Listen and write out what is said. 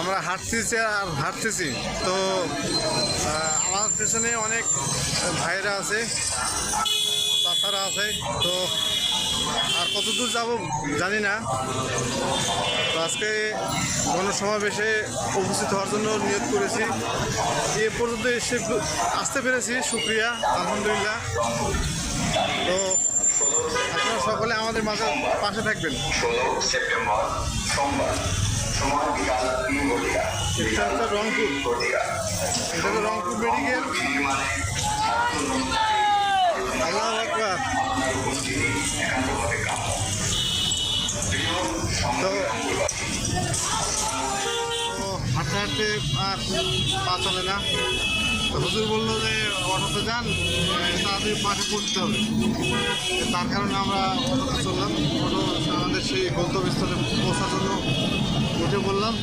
আমরা হাঁটতেছি আর হাঁটতেছি। তো আমার পেছনে অনেক ভাইরা আছে চাচারা আছে, তো আর কত দূর যাব জানি না। তো আজকে গণসমাবেশে উপস্থিত হওয়ার জন্য নিয়োগ করেছি। এ পর্যন্ত এসে আসতে পেরেছি শুক্রিয়া আলহামদুলিল্লাহ। তো আপনারা সকলে আমাদের মাঝে পাশে থাকবেন। এটা হচ্ছে রংপুর। এটা হচ্ছে রংপুর মেডিকেল। আল্লাহ তো হাঁটতে হাঁটতে আর পা চলে না। তো হুজুর বলল যে অটোতে যান তাড়াতাড়ি পাশে পড়তে হবে। তো তার কারণে আমরা অটোতে চললাম। অটো আমাদের সেই গন্তব্যস্থলে পৌঁছার জন্য উঠে বললাম